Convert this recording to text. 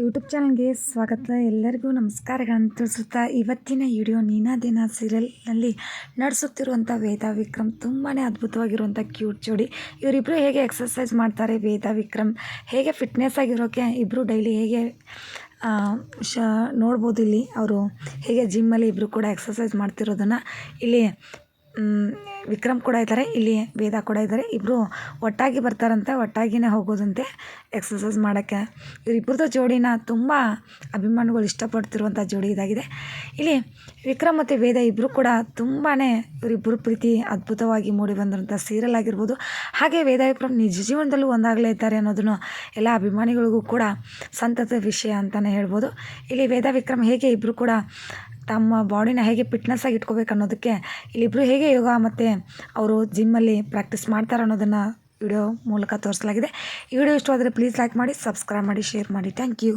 YouTube ಚಾನಲ್ಗೆ ಸ್ವಾಗತ. ಎಲ್ಲರಿಗೂ ನಮಸ್ಕಾರಗಳನ್ನು ತಿಳಿಸುತ್ತಾ ಇವತ್ತಿನ ವಿಡಿಯೋ ನೀನಾದೇನ ಸೀರಿಯಲ್ನಲ್ಲಿ ನಡೆಸುತ್ತಿರುವಂಥ ವೇದ ವಿಕ್ರಮ್ ತುಂಬಾ ಅದ್ಭುತವಾಗಿರುವಂಥ ಕ್ಯೂಟ್ ಜೋಡಿ. ಇವರಿಬ್ಬರು ಹೇಗೆ ಎಕ್ಸಸೈಸ್ ಮಾಡ್ತಾರೆ ವೇದ ವಿಕ್ರಮ್? ಹೇಗೆ ಫಿಟ್ನೆಸ್ ಆಗಿರೋಕ್ಕೆ ಇಬ್ಬರು ಡೈಲಿ ಹೇಗೆ ಶ, ನೋಡ್ಬೋದು ಇಲ್ಲಿ. ಅವರು ಹೇಗೆ ಜಿಮ್ಮಲ್ಲಿ ಇಬ್ಬರು ಕೂಡ ಎಕ್ಸಸೈಸ್ ಮಾಡ್ತಿರೋದನ್ನು ಇಲ್ಲಿ ವಿಕ್ರಮ್ ಕೂಡ ಇದ್ದಾರೆ ಇಲ್ಲಿ ವೇದ ಕೂಡ ಇದ್ದಾರೆ ಇಬ್ಬರು ಒಟ್ಟಾಗಿ ಬರ್ತಾರಂತೆ ಒಟ್ಟಾಗಿಯೇ ಹೋಗೋದಂತೆ ಎಕ್ಸಸೈಸ್ ಮಾಡೋಕ್ಕೆ. ಇವರಿಬ್ಬರದ್ದು ಜೋಡಿನ ತುಂಬ ಅಭಿಮಾನಿಗಳು ಇಷ್ಟಪಡ್ತಿರುವಂಥ ಜೋಡಿ ಇದಾಗಿದೆ. ಇಲ್ಲಿ ವಿಕ್ರಮ್ ಮತ್ತು ವೇದ ಇಬ್ಬರು ಕೂಡ ತುಂಬಾ ಇವರಿಬ್ಬರು ಪ್ರೀತಿ ಅದ್ಭುತವಾಗಿ ಮೂಡಿ ಬಂದಿರುವಂಥ ಸೀರಿಯಲ್ ಆಗಿರ್ಬೋದು. ಹಾಗೆ ವೇದ, ವಿಕ್ರಮ್ ನಿಜ ಜೀವನದಲ್ಲೂ ಒಂದಾಗಲೇ ಇದ್ದಾರೆ ಅನ್ನೋದನ್ನು ಎಲ್ಲ ಅಭಿಮಾನಿಗಳಿಗೂ ಕೂಡ ಸಂತತ ವಿಷಯ ಅಂತಲೇ ಹೇಳ್ಬೋದು. ಇಲ್ಲಿ ವೇದ, ವಿಕ್ರಮ್ ಹೇಗೆ ಇಬ್ಬರು ಕೂಡ ತಮ್ಮ ಬಾಡಿನ ಹೇಗೆ ಫಿಟ್ನೆಸ್ ಆಗಿ ಇಟ್ಕೋಬೇಕು ಅನ್ನೋದಕ್ಕೆ ಇಲ್ಲಿಬ್ಬರು ಹೇಗೆ ಯೋಗ ಮತ್ತು ಅವರು ಜಿಮ್ಮಲ್ಲಿ ಪ್ರಾಕ್ಟೀಸ್ ಮಾಡ್ತಾರೆ ಅನ್ನೋದನ್ನು ವಿಡಿಯೋ ಮೂಲಕ ತೋರಿಸಲಾಗಿದೆ. ಈ ವಿಡಿಯೋ ಇಷ್ಟವಾದರೆ ಪ್ಲೀಸ್ ಲೈಕ್ ಮಾಡಿ ಸಬ್ಸ್ಕ್ರೈಬ್ ಮಾಡಿ ಶೇರ್ ಮಾಡಿ. Thank you